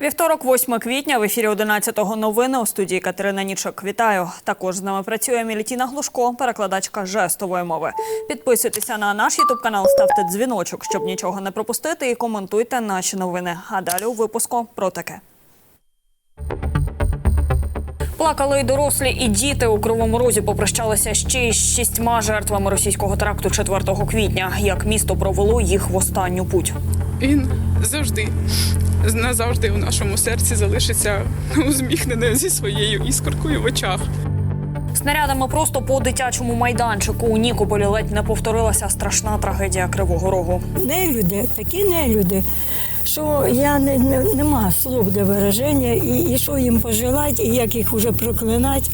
Вівторок, 8 квітня, в ефірі 11-го новини у студії Катерина Нічок. Вітаю. Також з нами працює Мілітіна Глушко, перекладачка жестової мови. Підписуйтеся на наш ютуб канал, ставте дзвіночок, щоб нічого не пропустити, і коментуйте наші новини. А далі у випуску про таке. Плакали й дорослі, і діти у Кривому Розі попрощалися ще із шістьма жертвами російського теракту 4 квітня. Як місто провело їх в останню путь. Він завжди назавжди у нашому серці залишиться усміхнене зі своєю іскоркою в очах. Снарядами просто по дитячому майданчику у Нікополі ледь не повторилася страшна трагедія Кривого Рогу. нелюди, такі нелюди, що я не, не нема слов для вираження, і, і що їм пожелати, і як їх уже проклинати.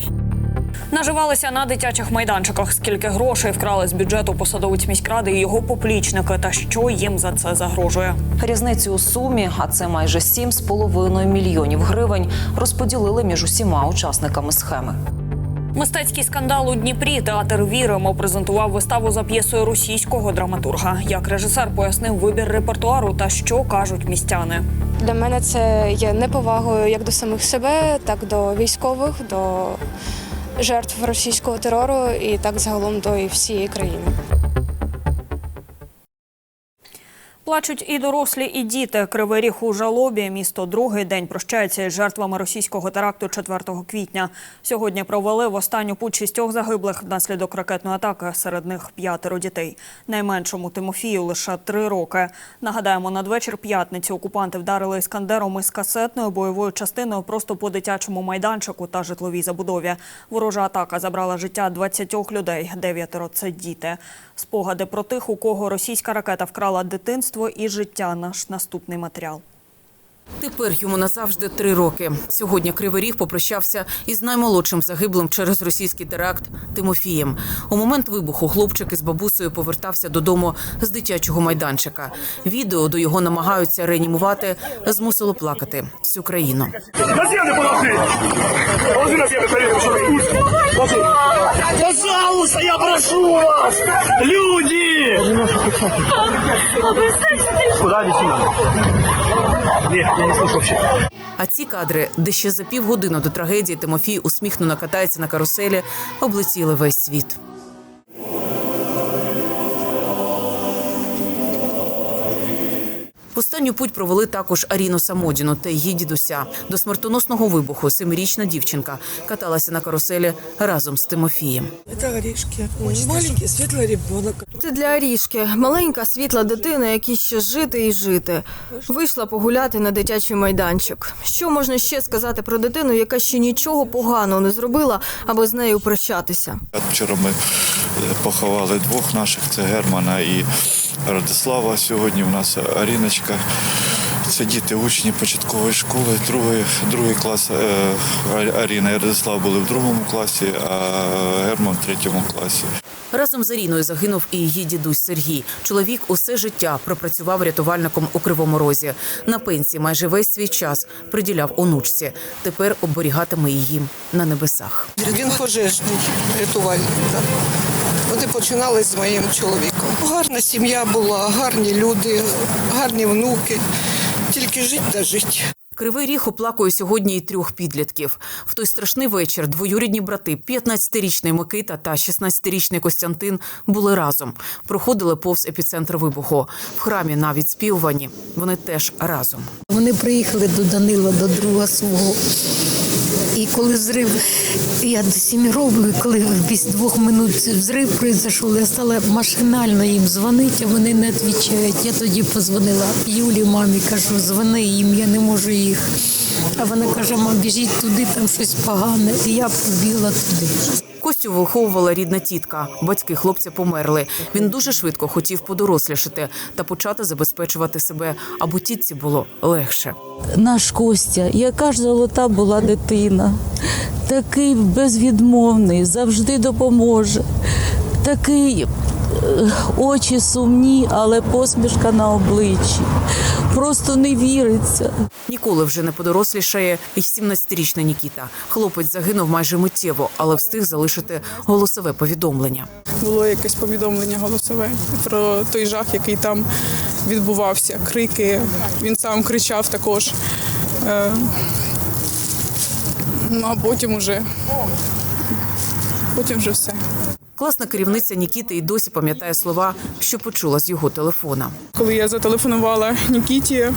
Наживалися на дитячих майданчиках. Скільки грошей вкрали з бюджету посадовець міськради і його поплічники, та що їм за це загрожує. Різницю у сумі, а це майже 7,5 мільйонів гривень, розподілили між усіма учасниками схеми. Мистецький скандал у Дніпрі театр Віримо презентував виставу за п'єсою російського драматурга. Як режисер пояснив вибір репертуару та що кажуть містяни. Для мене це є неповагою як до самих себе, так до військових, до жертв російського терору і так загалом до і всієї країни. Плачуть і дорослі, і діти. Кривий ріг у жалобі. Місто другий день прощається із жертвами російського теракту 4 квітня. Сьогодні провели в останню путь шістьох загиблих внаслідок ракетної атаки. Серед них п'ятеро дітей. Найменшому Тимофію лише три роки. Нагадаємо, надвечір п'ятниці окупанти вдарили іскандером із касетною бойовою частиною просто по дитячому майданчику та житловій забудові. Ворожа атака забрала життя 20 людей. Дев'ятеро це діти. Спогади про тих, у кого російська ракета вкрала дитинство і життя. Наш наступний матеріал. Тепер йому назавжди три роки. Сьогодні Кривий Ріг попрощався із наймолодшим загиблим через російський теракт Тимофієм. У момент вибуху хлопчик із бабусею повертався додому з дитячого майданчика. Відео до його намагаються реанімувати, змусило плакати всю країну. На землю положи! Положи на землю, Пожалуйста, я прошу вас! Люди! Куда надо? Нет, я не слышу вообще. А ці кадри, де ще за півгодини до трагедії Тимофій усміхнено катається на каруселі, облетіли весь світ. Останню путь провели також Аріну Самодіну та її дідуся. До смертоносного вибуху семирічна дівчинка каталася на каруселі разом з Тимофієм. Это орешки. Маленький светлый ребенок. Це для Арішки. Маленька світла дитина, якій ще жити і жити. Вийшла погуляти на дитячий майданчик. Що можна ще сказати про дитину, яка ще нічого поганого не зробила, аби з нею прощатися? Вчора ми е, поховали двох наших, це Германа і Радислава. Сьогодні в нас Аріночка. Це діти учні початкової школи, другий, другий клас е, Аріна і Радислав були в другому класі, а Герман в третьому класі. Разом з Аріною загинув і її дідусь Сергій. Чоловік усе життя пропрацював рятувальником у Кривому Розі. На пенсії майже весь свій час приділяв онучці. Тепер оберігатиме її на небесах. Він пожежний рятувальник. Вони починали з моїм чоловіком. Гарна сім'я була, гарні люди, гарні внуки. Тільки жити та жити. Кривий ріг оплакує сьогодні і трьох підлітків. В той страшний вечір двоюрідні брати, 15-річний Микита та 16-річний Костянтин, були разом. Проходили повз епіцентр вибуху. В храмі на відспівуванні вони теж разом. Вони приїхали до Данила, до друга свого. І коли взрив, я до сім'ї роблю, коли після двох минут взрив пройшов, я стала машинально їм дзвонити, а вони не відповідають. Я тоді позвонила Юлі, мамі, кажу, дзвони їм, я не можу їх. А вона каже, мам, біжіть туди, там щось погане. І я побігла туди. Костю виховувала рідна тітка. Батьки хлопця померли. Він дуже швидко хотів подорослішати та почати забезпечувати себе, аби тітці було легше. наш Костя, яка ж золота була дитина, такий безвідмовний, завжди допоможе, такий очі сумні, але посмішка на обличчі. Просто не віриться. Ніколи вже не подорослішає й 17-річний Нікіта. Хлопець загинув майже миттєво, але встиг залишити голосове повідомлення. Було якесь повідомлення голосове про той жах, який там відбувався. Крики. Він сам кричав також. Е, ну а потім уже, потім вже все. Класна керівниця Нікіти і досі пам'ятає слова, що почула з його телефона. Коли я зателефонувала Нікіті,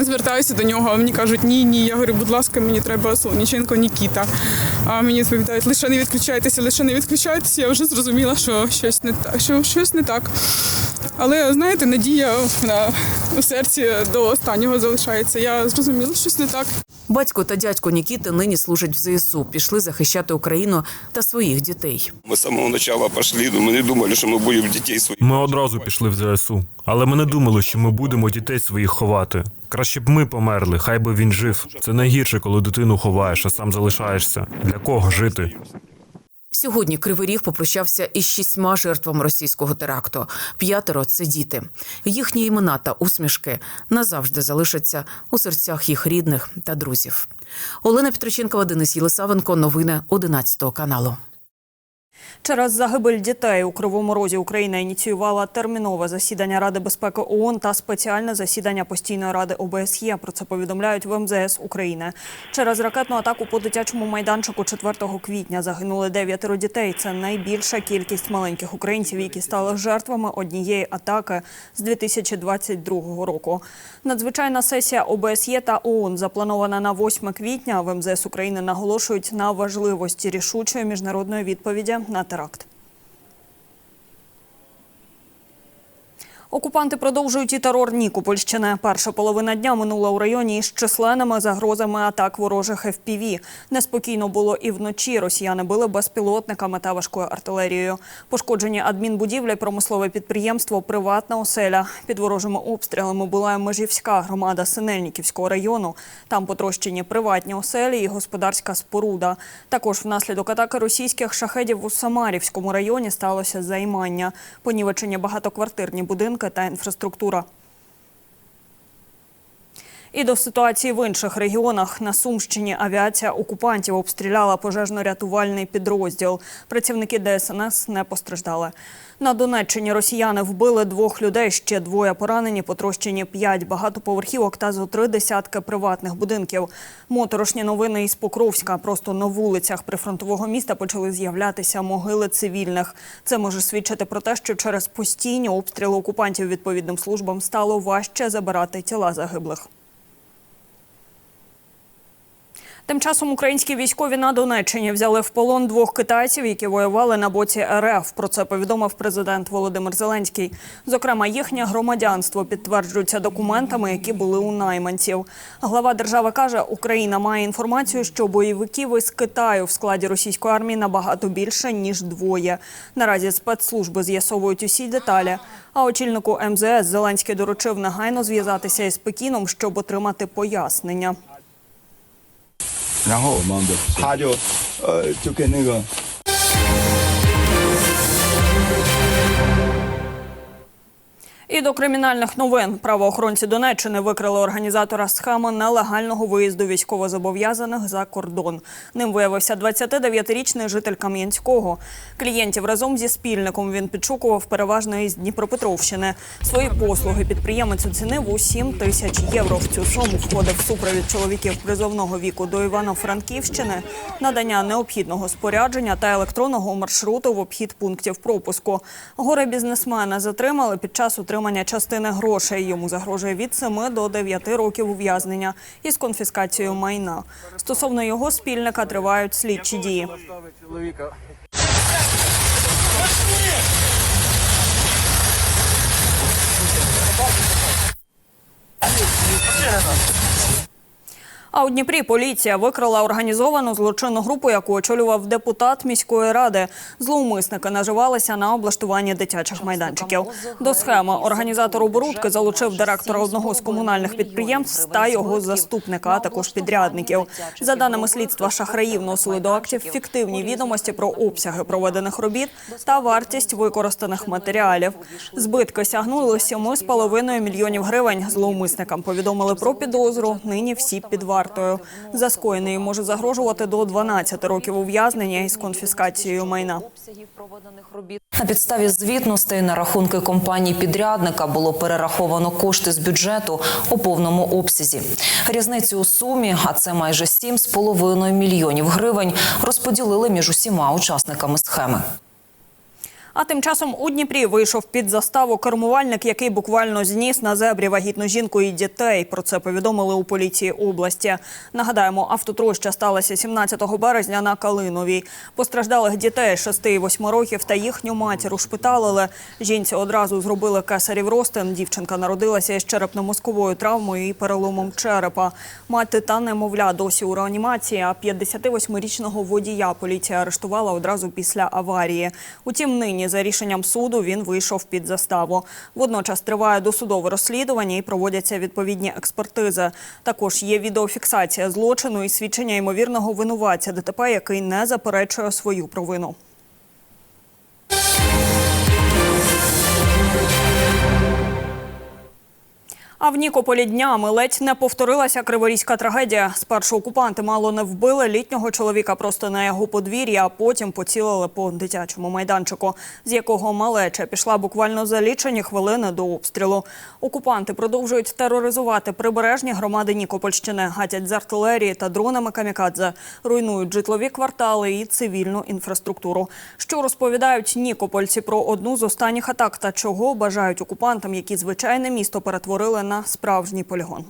звертаюся до нього, мені кажуть, ні, ні. Я говорю, будь ласка, мені треба Солоніченко Нікіта. А мені відповідають, лише не відключайтеся, лише не відключайтеся. Я вже зрозуміла, що щось не так, що щось не так. Але знаєте, надія вона у серці до останнього залишається. Я зрозуміла, що щось не так. Батько та дядько Нікіти нині служать в ЗСУ, пішли захищати Україну та своїх дітей. Мы с самого начала пошли, но мы не думали, что мы будем детей своих. Ми одразу пішли в ЗСУ, але ми не думали, що ми будемо дітей своїх ховати. Краще б ми померли, хай би він жив. Це найгірше, коли дитину ховаєш, а сам залишаєшся. Для кого жити? Сьогодні Кривий Ріг попрощався із шістьма жертвами російського теракту. П'ятеро це діти. Їхні імена та усмішки назавжди залишаться у серцях їх рідних та друзів. Олена Петроченкова, Денис Єлисавенко. Новини 11 каналу. Через загибель дітей у Кривому Розі Україна ініціювала термінове засідання Ради безпеки ООН та спеціальне засідання постійної ради ОБСЄ. Про це повідомляють в МЗС України. Через ракетну атаку по дитячому майданчику 4 квітня загинули дев'ятеро дітей. Це найбільша кількість маленьких українців, які стали жертвами однієї атаки з 2022 року. Надзвичайна сесія ОБСЄ та ООН запланована на 8 квітня. В МЗС України наголошують на важливості рішучої міжнародної відповіді на теракт. Окупанти продовжують і терор Нікопольщини. Перша половина дня минула у районі із численними загрозами атак ворожих ФПВ. Неспокійно було і вночі. Росіяни били безпілотниками та важкою артилерією. Пошкоджені адмінбудівля, промислове підприємство, приватна оселя. Під ворожими обстрілами була Межівська громада Синельниківського району. Там потрощені приватні оселі і господарська споруда. Також внаслідок атаки російських шахедів у Самарівському районі сталося займання. Понівечені багатоквартирні будинки та інфраструктура. І до ситуації в інших регіонах на Сумщині авіація окупантів обстріляла пожежно-рятувальний підрозділ. Працівники ДСНС не постраждали. На Донеччині росіяни вбили двох людей, ще двоє поранені, потрощені п'ять багатоповерхівок та зо три десятки приватних будинків. Моторошні новини із Покровська. Просто на вулицях прифронтового міста почали з'являтися могили цивільних. Це може свідчити про те, що через постійні обстріли окупантів відповідним службам стало важче забирати тіла загиблих. Тим часом українські військові на Донеччині взяли в полон двох китайців, які воювали на боці РФ. Про це повідомив президент Володимир Зеленський. Зокрема, їхнє громадянство підтверджується документами, які були у найманців. Глава держави каже, Україна має інформацію, що бойовиків із Китаю в складі російської армії набагато більше ніж двоє. Наразі спецслужби з'ясовують усі деталі. А очільнику МЗС Зеленський доручив негайно зв'язатися із Пекіном, щоб отримати пояснення. 然后他就呃就跟那个 І до кримінальних новин правоохоронці Донеччини викрили організатора схеми нелегального виїзду військовозобов'язаних за кордон. Ним виявився 29-річний житель Кам'янського. Клієнтів разом зі спільником він підшукував переважно із Дніпропетровщини. Свої послуги підприємець оцінив у 7 тисяч євро. В цю суму входив супровід чоловіків призовного віку до Івано-Франківщини, надання необхідного спорядження та електронного маршруту в обхід пунктів пропуску. Горе бізнесмена затримали під час утримання частини грошей. Йому загрожує від 7 до 9 років ув'язнення із конфіскацією майна. Стосовно його спільника тривають слідчі дії. А у Дніпрі поліція викрила організовану злочинну групу, яку очолював депутат міської ради. Зловмисники наживалися на облаштуванні дитячих майданчиків. До схеми організатор оборудки залучив директора одного з комунальних підприємств та його заступника, а також підрядників. За даними слідства, шахраї вносили до актів фіктивні відомості про обсяги проведених робіт та вартість використаних матеріалів. Збитки сягнули 7,5 мільйонів гривень. Зловмисникам повідомили про підозру. Нині всі під вартою. За скоєне їм може загрожувати до 12 років ув'язнення із конфіскацією майна. На підставі звітностей на рахунки компанії підрядника було перераховано кошти з бюджету у повному обсязі. Різницю у сумі, а це майже 7,5 мільйонів гривень, розподілили між усіма учасниками схеми. А тим часом у Дніпрі вийшов під заставу кермувальник, який буквально зніс на зебрі вагітну жінку і дітей. Про це повідомили у поліції області. Нагадаємо, автотроща сталася 17 березня на Калиновій. Постраждалих дітей 6 і 8 років та їхню матір ушпиталили. Жінці одразу зробили кесарів розтин. Дівчинка народилася із черепно-мозковою травмою і переломом черепа. Мати та немовля досі у реанімації, а 58-річного водія поліція арештувала одразу після аварії. Утім, нині за рішенням суду він вийшов під заставу. Водночас триває досудове розслідування і проводяться відповідні експертизи. Також є відеофіксація злочину і свідчення ймовірного винуватця ДТП, який не заперечує свою провину. А в Нікополі днями ледь не повторилася криворізька трагедія. Спершу окупанти мало не вбили літнього чоловіка просто на його подвір'ї, а потім поцілили по дитячому майданчику, з якого малеча пішла буквально за лічені хвилини до обстрілу. Окупанти продовжують тероризувати прибережні громади Нікопольщини, гатять з артилерії та дронами камікадзе, руйнують житлові квартали і цивільну інфраструктуру. Що розповідають нікопольці про одну з останніх атак та чого бажають окупантам, які звичайне місто перетворили на справжній полігон.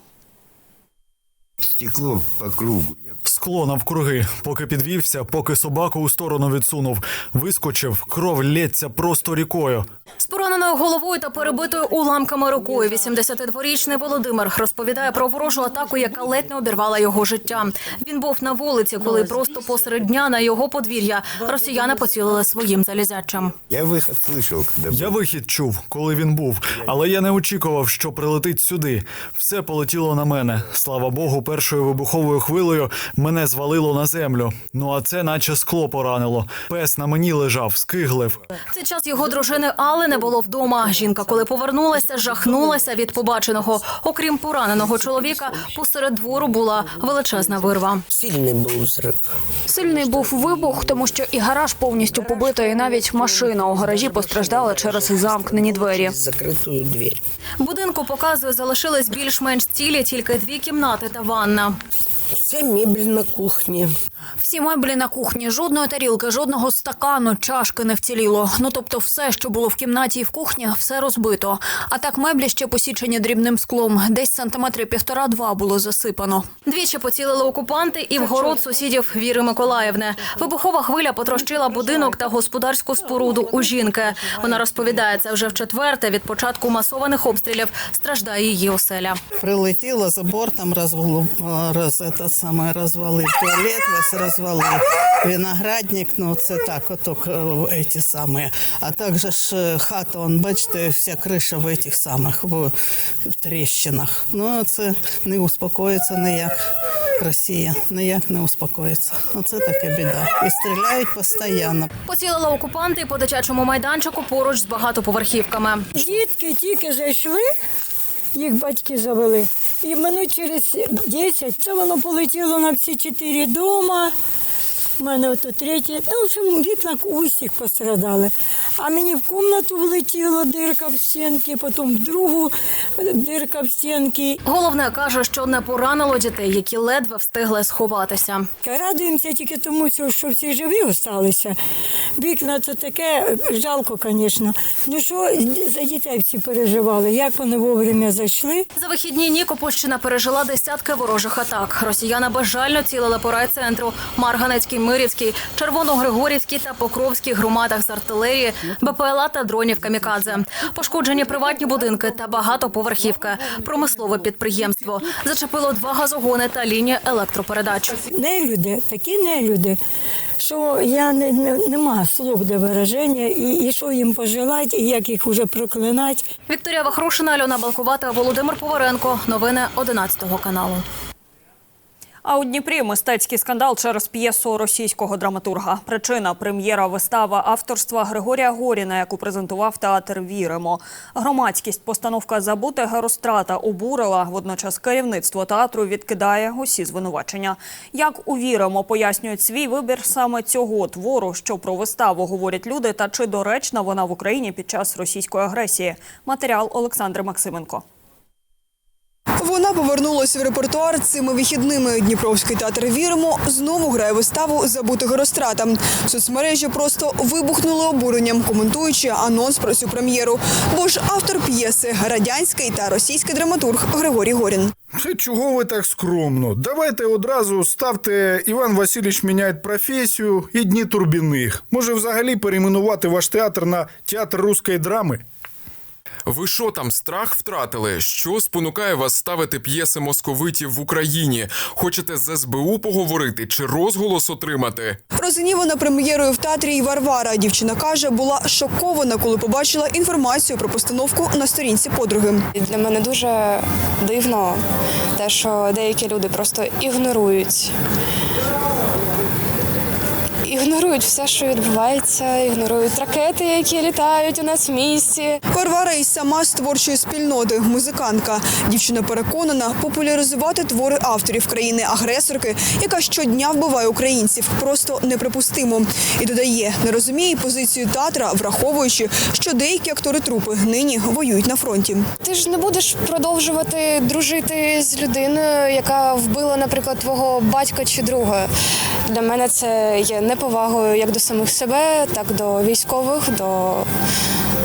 Стекло по кругу. Скло навкруги. Поки підвівся, поки собаку у сторону відсунув. Вискочив, кров лється просто рікою. З пораненою головою та перебитою уламками рукою 82-річний Володимир розповідає про ворожу атаку, яка ледь не обірвала його життя. Він був на вулиці, коли просто посеред дня на його подвір'я росіяни поцілили своїм залізячим. Я выход слышал, когда... Я вихід чув, коли він був, але я не очікував, що прилетить сюди. Все полетіло на мене. Слава Богу, першою вибуховою хвилею мене звалило на землю. Ну а це наче скло поранило. Пес на мені лежав, скиглив. В цей час його дружини Алли не було вдома. Жінка, коли повернулася, жахнулася від побаченого. Окрім пораненого чоловіка, посеред двору була величезна вирва. Сильний був взрив. Сильний був вибух, тому що і гараж повністю побитий, і навіть машина у гаражі постраждала через замкнені двері. Закритою двері. Будинку показує, залишились більш-менш цілі тільки дві кімнати та ванна. Вся мебель на кухні. Всі меблі на кухні, жодної тарілки, жодного стакану, чашки не вціліло. Ну тобто, все, що було в кімнаті і в кухні, все розбито. А так меблі ще посічені дрібним склом. Десь сантиметри півтора-два було засипано. Двічі поцілили окупанти і в город сусідів Віри Миколаївни. Вибухова хвиля потрощила будинок та господарську споруду у жінки. Вона розповідає, це вже в четверте від початку масованих обстрілів страждає її оселя. Прилетіло, забор там розвалив, роз, этот розвалив, туалет весь розвалив, виноградник, ну це так, оток е, ці самі. А також ж е, хата, он, бачите, вся криша в этих самих, в, в тріщинах. Ну, це не успокоїться ніяк. Росія ніяк не успокоїться. Оце така біда. І стріляють постійно. Поцілили окупанти по дитячому майданчику поруч з багатоповерхівками. Дітки тільки зайшли, їх батьки завели. І минут через 10 це воно полетіло на всі чотири дома. У мене ото третє. Ну, в общем, вікна усіх пострадали. А мені в кімнату влетіло дирка в стінки, потім в другу дирка в стінки. Головне каже, що не поранило дітей, які ледве встигли сховатися. Радуємося тільки тому, що- що всі живі залишилися. Вікна це таке жалко, звісно. Ну що за дітей всі переживали, як вони вовремя зайшли. За вихідні Нікопольщина пережила десятки ворожих атак. Росіяни безжально цілили по райцентру, Марганецький, Мирівський, Червоногригорівський та Покровський громадах з артилерії, БПЛА та дронів камікадзе. Пошкоджені приватні будинки та багатоповерхівки, промислове підприємство. Зачепило два газогони та лінію електропередач. Нелюди, такі нелюди, що я не, не, нема слов для вираження, і, і що їм пожелати, і як їх уже проклинати. Вікторія Вахрушина, Альона Балкувата, Володимир Поваренко. Новини 11 каналу. А у Дніпрі мистецький скандал через п'єсу російського драматурга. Причина прем'єра вистава авторства Григорія Горіна, яку презентував театр Віримо. Громадськість постановка Забути Герострата обурила. Водночас керівництво театру відкидає усі звинувачення. Як у Віримо пояснюють свій вибір саме цього твору, що про виставу говорять люди, та чи доречна вона в Україні під час російської агресії. Матеріал Олександр Максименко. Вона повернулася в репертуар цими вихідними. Дніпровський театр Віримо знову грає виставу Забути Герострата. Соцмережі просто вибухнули обуренням, коментуючи анонс про цю прем'єру. Бо ж автор п'єси радянський та російський драматург Григорій Горін. Чого ви так скромно? Давайте одразу ставте Іван Васильович міняє професію і дні турбіних. Може, взагалі перейменувати ваш театр на театр руської драми? Ви що там страх втратили? Що спонукає вас ставити п'єси московитів в Україні? Хочете з СБУ поговорити чи розголос отримати? Розгнівана прем'єрою в театрі і Варвара. Дівчина каже, була шокована, коли побачила інформацію про постановку на сторінці подруги. Для мене дуже дивно те, що деякі люди просто ігнорують. Ігнорують все, що відбувається, ігнорують ракети, які літають у нас в місті. Варвара і сама з творчої спільноти, музикантка. Дівчина переконана, популяризувати твори авторів країни-агресорки, яка щодня вбиває українців, просто неприпустимо. І додає, не розуміє позицію театра, враховуючи, що деякі актори трупи нині воюють на фронті. Ти ж не будеш продовжувати дружити з людиною, яка вбила, наприклад, твого батька чи друга. Для мене це є неповагою як до самих себе, так до військових, до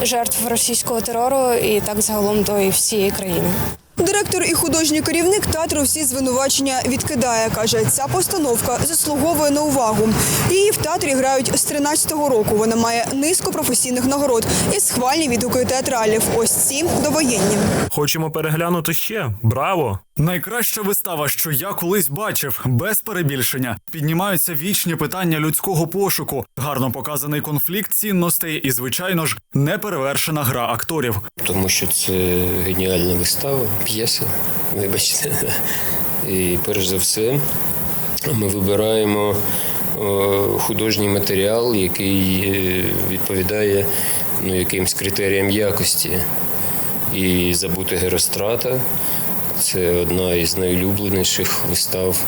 жертв російського терору і так загалом до і всієї країни. Директор і художній керівник театру всі звинувачення відкидає. каже, ця постановка заслуговує на увагу. Її в театрі грають з 13-го року. Вона має низку професійних нагород і схвальні відгуки театралів. Ось ці довоєнні. Хочемо переглянути ще. Браво! Найкраща вистава, що я колись бачив, без перебільшення. Піднімаються вічні питання людського пошуку, гарно показаний конфлікт цінностей і, звичайно ж, неперевершена гра акторів. Тому що це геніальна вистава, п'єса, вибачте. І перш за все ми вибираємо художній матеріал, який е, відповідає ну, якимсь критеріям якості. І забути Герострата це одна із найулюбленіших вистав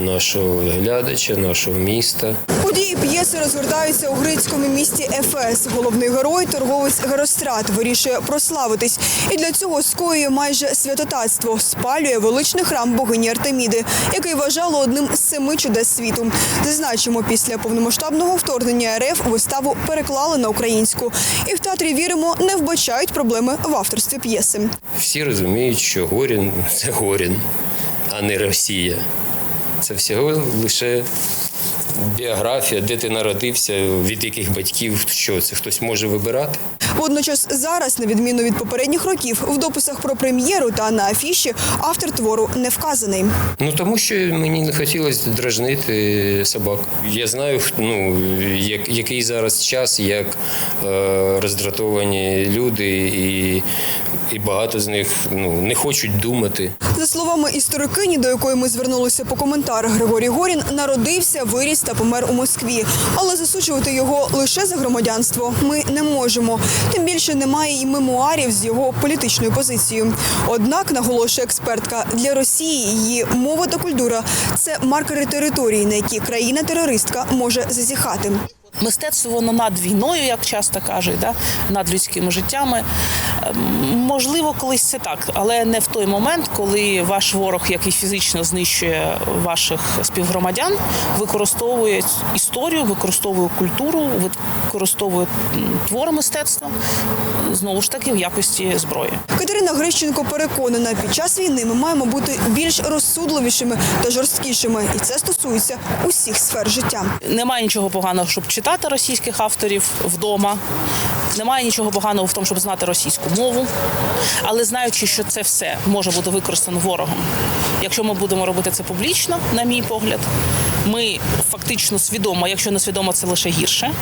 нашого глядача, нашого міста. Події п'єси розгортаються у грецькому місті Ефес. Головний герой, торговець Герострат, вирішує прославитись. І для цього скоює майже святотатство, спалює величний храм богині Артеміди, який вважало одним з семи чудес світу. Зазначимо, після повномасштабного вторгнення РФ виставу переклали на українську. І в театрі віримо, не вбачають проблеми в авторстві п'єси. Всі розуміють, що Горін це Горін, а не Росія. Це всього лише біографія, де ти народився, від яких батьків, що це хтось може вибирати. Водночас зараз, на відміну від попередніх років, в дописах про прем'єру та на афіші автор твору не вказаний. Ну тому що мені не хотілося дражнити собак. Я знаю, ну як, який зараз час, як е, роздратовані люди, і, і багато з них ну, не хочуть думати. За словами історикині, до якої ми звернулися по коментар, Григорій Горін народився, виріс та помер у Москві. Але засуджувати його лише за громадянство ми не можемо. Тим більше немає і мемуарів з його політичною позицією. Однак, наголошує експертка, для Росії її мова та культура це маркери території, на які країна-терористка може зазіхати. Мистецтво воно над війною, як часто кажуть, да? над людськими життями. Ем, Можливо, колись це так, але не в той момент, коли ваш ворог, який фізично знищує ваших співгромадян, використовує історію, використовує культуру, використовує твори мистецтва знову ж таки в якості зброї. Катерина Грищенко переконана, під час війни ми маємо бути більш розсудливішими та жорсткішими, і це стосується усіх сфер життя. Немає нічого поганого, щоб читати російських авторів вдома. Немає нічого поганого в тому, щоб знати російську мову. Але знаючи, що це все може бути використано ворогом. Якщо ми будемо робити це публічно, на мій погляд, Ми фактично свідомо, якщо не свідомо, це лише гірше,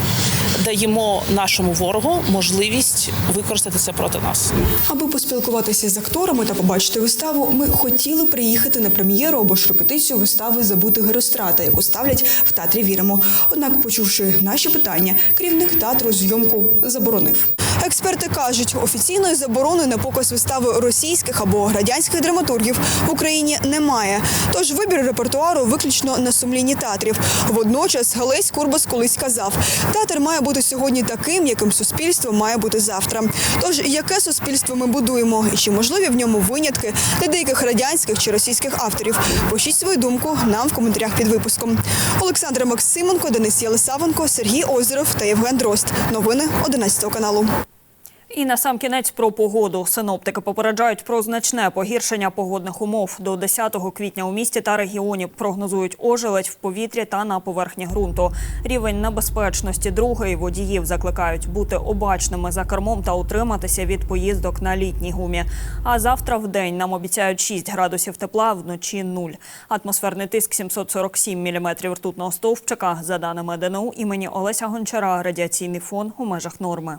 даємо нашому ворогу можливість використати це проти нас. Аби поспілкуватися з акторами та побачити виставу, ми хотіли приїхати на прем'єру або ж репетицію вистави Забути Герострата, яку ставлять в театрі Віримо. Однак, почувши наші питання, керівник театру зйомку заборонив. Експерти кажуть, офіційної заборони на показ вистави російських або радянських драматургів в Україні немає. Тож вибір репертуару виключно на сумлінні театрів. Водночас Галесь Курбас колись казав, театр має бути сьогодні таким, яким суспільство має бути завтра. Тож яке суспільство ми будуємо, і чи можливі в ньому винятки для деяких радянських чи російських авторів? Пишіть свою думку нам в коментарях під випуском. Олександра Максименко, Денис Єлисавенко, Сергій Озеров та Євген Дрозд. Новини 11 каналу. І на сам кінець про погоду. Синоптики попереджають про значне погіршення погодних умов. До 10 квітня у місті та регіоні прогнозують ожеледь в повітрі та на поверхні ґрунту. Рівень небезпечності другий водіїв закликають бути обачними за кермом та утриматися від поїздок на літній гумі. А завтра в день нам обіцяють 6 градусів тепла, вночі 0. Атмосферний тиск 747 міліметрів ртутного стовпчика. За даними ДНУ імені Олеся Гончара, радіаційний фон у межах норми.